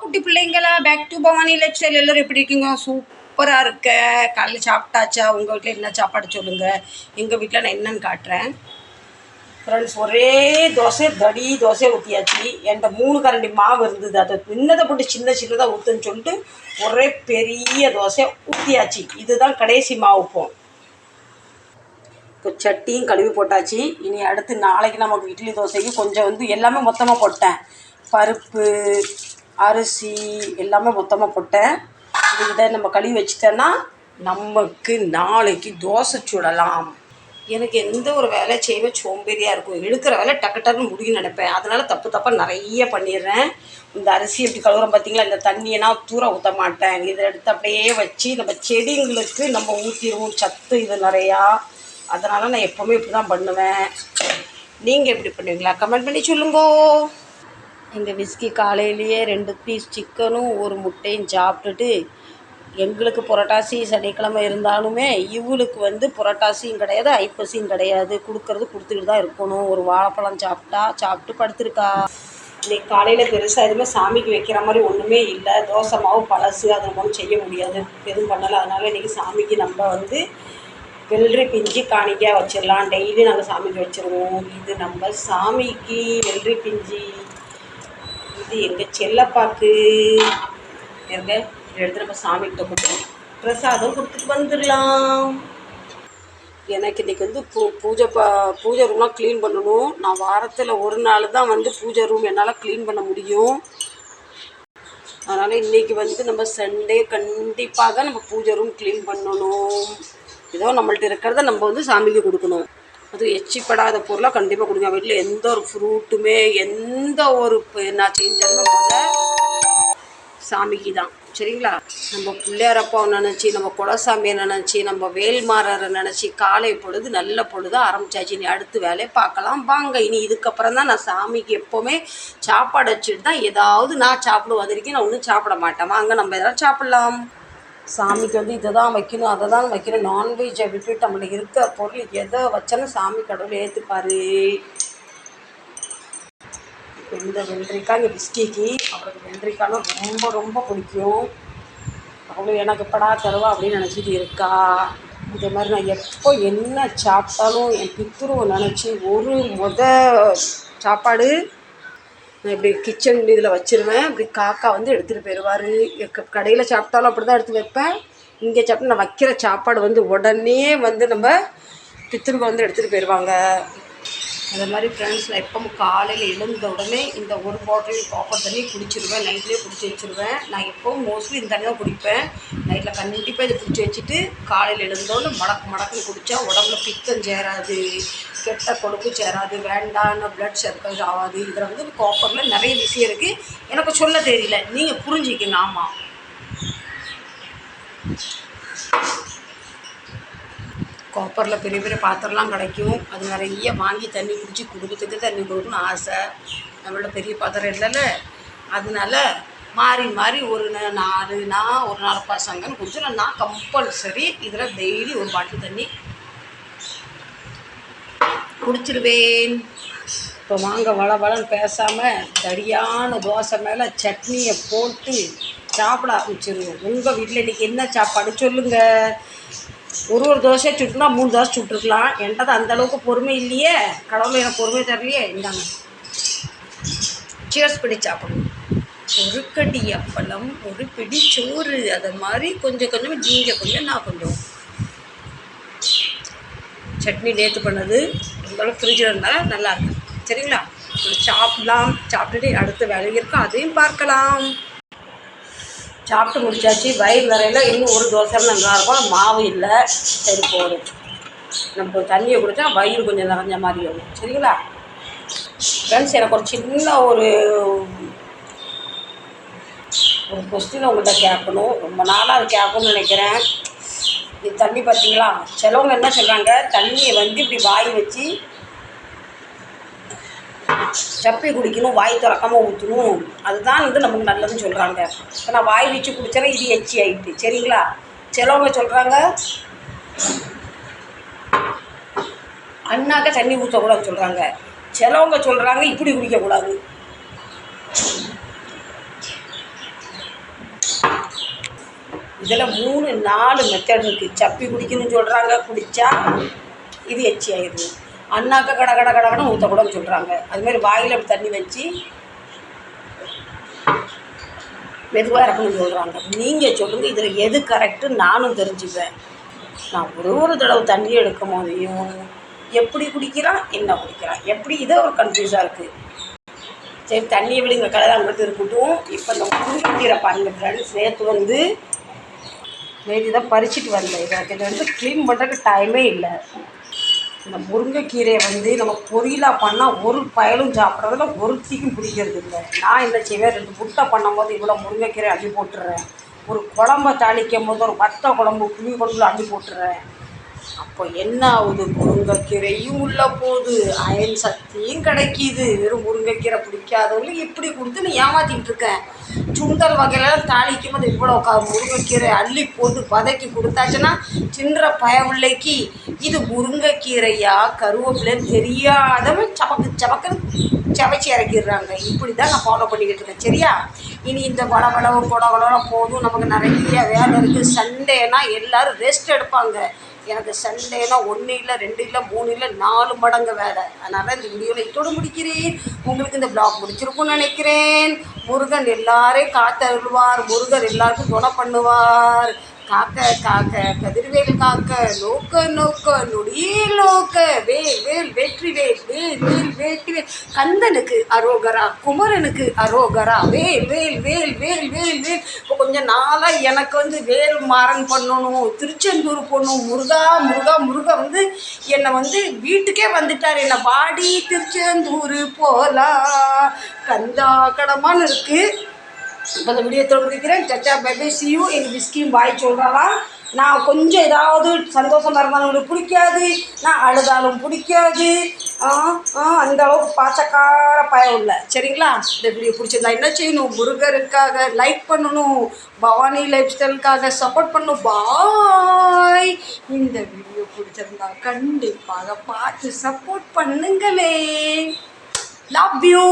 குட்டி பிள்ளைங்களா? Back to Bhavani life எல்லோரும் எப்படி இருக்கீங்க? சூப்பராக இருக்க. காலையில் சாப்பிட்டாச்சா? உங்கள் வீட்டில் என்ன சாப்பாடு சொல்லுங்கள் எங்கள் வீட்டில் நான் என்னன்னு காட்டுறேன். ஃப்ரெண்ட்ஸ் ஒரே தோசை தடி தோசை ஊற்றியாச்சு என்கிட்ட மூணு கரண்டி மாவு இருந்தது. அதை சின்னதை போட்டு சின்ன சின்னதாக ஊற்றுன்னு சொல்லிட்டு ஒரே பெரிய தோசை ஊற்றியாச்சு இதுதான் கடைசி மாவு போம் இப்போ சட்டியும் கழுவி போட்டாச்சு. இனி அடுத்து நாளைக்கு நமக்கு இட்லி தோசைக்கு கொஞ்சம் வந்து எல்லாமே மொத்தமாக போட்டேன். பருப்பு அரிசி எல்லாமே மொத்தமாக போட்டேன். இதை நம்ம கழுவி வச்சுட்டேன்னா நமக்கு நாளைக்கு தோசை சுடலாம். எனக்கு எந்த ஒரு வேலை செய்வே சோம்பேறியாக இருக்கும். எடுக்கிற வேலை டக்கு டக்குன்னு முடியும் நினைப்பேன். அதனால் தப்பு தப்பாக நிறைய பண்ணிடுறேன். இந்த அரிசி எப்படி கழுவுறோம் பார்த்தீங்களா இந்த தண்ணியெல்லாம் தூர ஊற்ற மாட்டேன். இதை எடுத்து அப்படியே வச்சு நம்ம செடிங்களுக்கு நம்ம ஊற்றிடுவோம் சத்து இது நிறையா. அதனால் நான் எப்போவுமே இப்படி தான் பண்ணுவேன். நீங்கள் எப்படி பண்ணுவீங்களா? கமெண்ட் பண்ணி சொல்லுங்கோ. எங்கள் விஸ்கி காலையிலேயே ரெண்டு பீஸ் சிக்கனும் ஒரு முட்டையும் சாப்பிட்டுட்டு எங்களுக்கு புரட்டாசி சனிக்கிழமை இருந்தாலுமே இவளுக்கு வந்து புரட்டாசியும் கிடையாது ஐப்பசியும் கிடையாது. கொடுக்கறது கொடுத்துக்கிட்டு தான் இருக்கணும். ஒரு வாழைப்பழம் சாப்பிட்டா சாப்பிட்டு படுத்திருக்கா. இன்னைக்கு காலையில் பெருசாக எதுவுமே சாமிக்கு வைக்கிற மாதிரி ஒன்றுமே இல்லை. தோசை மாவு பழசு அதை நம்ம செய்ய முடியாது. எதுவும் பண்ணலை. அதனால் இன்றைக்கி சாமிக்கு நம்ம வந்து வெள்ளரி பிஞ்சு காணிக்கையாக வச்சிடலாம். டெய்லி நாங்கள் சாமிக்கு வச்சுருவோம். இது நம்ம சாமிக்கு வெள்ளரி பிஞ்சு. இது எங்கள் செல்லப்பாக்கு எங்க எடுத்து நம்ம சாமிக்கிட்ட கொண்டு பிரசாதம் கொடுத்துட்டு வந்துடலாம் எனக்கு இன்றைக்கி வந்து பூ பூஜை ப பூஜை ரூம்லாம் க்ளீன் பண்ணணும். நான் வாரத்தில் ஒரு நாள் தான் வந்து பூஜை ரூம் என்னால் க்ளீன் பண்ண முடியும். அதனால் இன்றைக்கி வந்து நம்ம சண்டே கண்டிப்பாக நம்ம பூஜை ரூம் க்ளீன் பண்ணணும். ஏதோ நம்மள்ட்ட இருக்கிறத நம்ம வந்து சாமிக்கு கொடுக்கணும். அதுவும் எச்சிப்படாத பொருளாக கண்டிப்பாக கொடுங்க. வீட்டில் எந்த ஒரு ஃப்ரூட்டுமே எந்த ஒரு ப- நான் செஞ்சாலுமே முத சாமிக்கு தான் சரிங்களா? நம்ம பிள்ளையாரப்பாவை நினச்சி நம்ம குலசாமியை நினச்சி நம்ம வேல்மாரரை நினச்சி காலை பொழுது நல்ல பொழுது ஆரம்பிச்சாச்சு. நீ அடுத்து வேலையை பார்க்கலாம். வாங்க இனி இதுக்கப்புறம் தான் நான் சாமிக்கு எப்போவுமே சாப்பாடு வச்சுட்டு தான் ஏதாவது நான் சாப்பிடுவோம் அது வரைக்கும் நான் ஒன்றும் சாப்பிட மாட்டேன். வாங்க நம்ம எதாவது சாப்பிட்லாம். சாமிக்கு வந்து இதை தான் வைக்கணும் அதை தான் வைக்கணும். நான்வெஜ்ஜை விட்டுட்டு நம்மளுக்கு இருக்க பொருள் எதை வச்சாலும் சாமி கடவுள் ஏற்றுப்பாரு இந்த வெள்ளரிக்காய் இந்த பிஸ்கிக்கு அவருக்கு வெள்ளரிக்காய்னா ரொம்ப ரொம்ப பிடிக்கும். அவ்வளோ எனக்கு படா தருவா அப்படின்னு நினச்சிட்டு இருக்கா. இதே மாதிரி நான் எப்போ என்ன சாப்பிட்டாலும் என் பித்துருவை நினச்சி ஒரு முத சாப்பாடு நான் இப்படி கிச்சன் இதில் வச்சிருவேன். இப்படி காக்கா வந்து எடுத்துகிட்டு போயிடுவார் கடையில் சாப்பிட்டாலும் அப்படி தான் எடுத்து வைப்பேன். இங்கே சாப்பிட்டு நான் வைக்கிற சாப்பாடு வந்து உடனே வந்து நம்ம பித்துருக்கு வந்து எடுத்துகிட்டு போயிடுவாங்க அது மாதிரி ஃப்ரெண்ட்ஸ் நான் எப்பவும் காலையில் எழுந்த உடனே இந்த ஒரு பாட்டில் காப்பர் தண்ணி குடிச்சிருவேன் நைட்லேயே குடிச்சு வச்சுருவேன். நான் எப்போவும் மோஸ்ட்லி இந்த தண்ணி தான் குடிப்பேன். நைட்டில் கண்டிப்பாக இதை குடிச்சு வச்சுட்டு காலையில் எழுந்தோன்னு மடக்கு மடக்குன்னு குடித்தா உடம்புல பித்தம் சேராது கெட்ட கொழுப்பு சேராது வேண்டான பிளட் சர்க்கஸ் ஆகாது. இதில் வந்து காப்பரில் நிறைய விஷயம் இருக்குது எனக்கு சொல்ல தெரியல. நீங்கள் புரிஞ்சிக்கங்க. ஆமாம் காப்பரில் பெரிய பெரிய பாத்திரம்லாம் கிடைக்கும். அது நிறைய வாங்கி தண்ணி குடித்து குடும்பத்துக்கு தண்ணி கொடுக்கணும்னு ஆசை. நம்மளோட பெரிய பாத்திரம் இல்லைல்ல. அதனால மாறி மாறி ஒரு நாலு நான் ஒரு நாலு பசங்கன்னு குடிச்சு நான் கம்பல்சரி இதில் டெய்லி ஒரு பாட்டில் தண்ணி குடிச்சிருவேன். இப்போ வாங்க வள வளன்னு பேசாமல் தடியான தோசை மேலே சட்னியை போட்டு சாப்பிட ஆரம்பிச்சிருவோம். உங்கள் வீட்டில் இன்றைக்கி என்ன சாப்பாடு சொல்லுங்கள் ஒரு ஒரு தோசையை சுட்டுனா மூணு தோசை சுட்டுருக்கலாம். என்கிட்ட அந்த அளவுக்கு பொறுமை இல்லையே. கடவுள் எனக்கு பொறுமை தரலையே. இந்தாங்க. சேர்ஸ் பிடி சாப்பிடணும். ஒரு கடி அப்பளம் ஒரு பிடி சோறு அதை மாதிரி கொஞ்சம் கொஞ்சம் நீங்கள் கொஞ்சம் நான் கொஞ்சம். சட்னி நேற்று பண்ணது. இருந்தாலும் ஃப்ரிட்ஜில் இருந்தால் நல்லா இருக்கும். சரிங்களா? சாப்பிடலாம். சாப்பிட்டுட்டு அடுத்த வேலை இருக்கும். அதையும் பார்க்கலாம். சாப்பிட்டு முடிச்சாச்சு. வயிறு நிறையில இன்னும் ஒரு தோசை நல்லா இருக்கும். மாவு இல்லை. சரி போதும். நம்ம தண்ணியை குடித்தா வயிறு கொஞ்சம் நிறைஞ்ச மாதிரி வரும் சரிங்களா? ஃப்ரெண்ட்ஸ் எனக்கு ஒரு சின்ன ஒரு ஒரு கொஸ்டின் உங்கள்கிட்ட கேட்கணும். ரொம்ப நாளாக அது கேட்கணும்னு நினைக்கிறேன். இது தண்ணி பார்த்தீங்களா? சிலவங்க என்ன சொல்கிறாங்க தண்ணியை வந்து இப்படி வாய் வச்சு சப்பி குடிக்கணும் வாய் திறக்காம ஊற்றணும் அதுதான் வந்து நமக்கு நல்லதுன்னு சொல்கிறாங்க இப்போ நான் வாய் வச்சு குடித்தேன்னா இது எச்சி ஆகிட்டு சரிங்களா? சிலவங்க சொல்கிறாங்க அண்ணாக்க தண்ணி ஊற்றக்கூடாதுன்னு சொல்கிறாங்க சிலவங்க சொல்கிறாங்க இப்படி குடிக்கக்கூடாது. இதில் மூணு நாலு மெத்தட் இருக்குது சப்பி குடிக்கணும்னு சொல்கிறாங்க குடித்தா இது எச்சி ஆயிடுது அண்ணாக்க கட கட கடன்னு ஊற்றக்கூடாதுன்னு சொல்கிறாங்க அதுமாரி வாயில் அப்படி தண்ணி வச்சு மெதுவாக இறக்கணும்னு சொல்கிறாங்க நீங்கள் சொல்லுங்கள் இதில் எது கரெக்டு நானும் தெரிஞ்சுப்பேன். நான் ஒரு ஒரு தடவை தண்ணி எடுக்கும் போதையும் எப்படி குடிக்கிறான் என்ன குடிக்கிறான் எப்படி இதே ஒரு கன்ஃபியூஸாக இருக்குது சரி தண்ணியை விடுங்க கலர் அங்கிட்டு இருக்கட்டும். இப்போ இந்த முருங்கைக்கீரை பாருங்கள் ஃப்ரெண்ட்ஸ் நேற்று வந்து நேற்று தான் பறிச்சுட்டு வந்தேன். எனக்கு இதை வந்து க்ளீன் பண்ணுறதுக்கு டைமே இல்லை. இந்த முருங்கைக்கீரையை வந்து நம்ம பொரியலாக பண்ணால் ஒரு பயலும் சாப்பிட்றதுல ஒருத்திக்கும் பிடிக்கிறது இல்லை. நான் என்ன செய்வேன் ரெண்டு முட்டை பண்ணும்போது இவ்வளோ முருங்கைக்கீரை அள்ளி போட்டுடுறேன் ஒரு குழம்ப தாளிக்கும் போது ஒரு வத்த குழம்பு புளி குழம்புல அள்ளி போட்டுடுறேன் அப்போ என்ன ஆகுது? முருங்கைக்கீரையும் உள்ள போகுது. அயன் சக்தியும் கிடைக்கிது. வெறும் முருங்கைக்கீரை பிடிக்காதவங்க இப்படி கொடுத்து நீ ஏமாத்திட்டு இருக்கேன் சுண்டல் வகையிலலாம் தாளிக்கும் போது இவ்வளோ க முருங்கைக்கீரை அள்ளி போட்டு பதக்கி கொடுத்தாச்சுன்னா சின்ன பயவில்லைக்கு இது முருங்கைக்கீரையா? கருவேப்பிலைன்னு தெரியாதவன் சபக்கு சபக்குன்னு சமைச்சு இறக்கிடுறாங்க. இப்படி தான் நான் ஃபாலோ பண்ணிக்கிட்டு இருக்கேன். சரியா? இனி இந்த வளவளவு கொடவளவு போதும். நமக்கு நிறைய வேலை இருக்குது சண்டேனா எல்லோரும் ரெஸ்ட் எடுப்பாங்க. எனக்கு சண்டேனா ஒன்று இல்லை ரெண்டு இல்லை மூணு இல்லை நாலு மடங்கு வேலை. அதனால் இந்த வீடியோவில் இத்தோடு முடிக்கிறேன். உங்களுக்கு இந்த பிளாக் முடிச்சிருக்கும்னு நினைக்கிறேன். முருகன் எல்லாரையும் காத்தருள்வார். முருகன் எல்லாருக்கும் துணை பண்ணுவார். காக்க காக்க கதிர்வேல் காக்க நோக்க நோக்க நொடியே நோக்க. வேல் வேல் வெற்றி வேல் வேல் வேல் வேற்றி வேல். கந்தனுக்கு அரோகரா குமரனுக்கு அரோகரா. வேல் வேல் வேல் வேல் வேல் வேல். இப்போ கொஞ்சம் நாளாக எனக்கு வந்து வேல் மாறன் பண்ணணும் திருச்செந்தூர் போகணும். முருகா முருகா முருகா வந்து என்னை வந்து வீட்டுக்கே வந்துட்டார். என்னை பாடி திருச்செந்தூர் போகலாம் கந்தா கடமான்னு இருக்குது இப்போ இந்த வீடியோ முடிக்கிறேன் சச்சா பேபி சியூ எங்கள் பிஸ்கியும் பாய் சொல்கிறாலாம் நான் கொஞ்சம் ஏதாவது சந்தோஷமாக இருந்தாலும் உங்களுக்கு பிடிக்காது. நான் அழுதாலும் பிடிக்காது. ஆ ஆ அந்த அளவுக்கு பாசக்கார பயம் இல்லை. சரிங்களா? இந்த வீடியோ பிடிச்சிருந்தா என்ன செய்யணும்? முருகருக்காக லைக் பண்ணணும். பவானி லைஃப் ஸ்டைலுக்காக சப்போர்ட் பண்ணணும். பாய் இந்த வீடியோ பிடிச்சிருந்தா கண்டிப்பாக பார்த்து சப்போர்ட் பண்ணுங்களே. Love you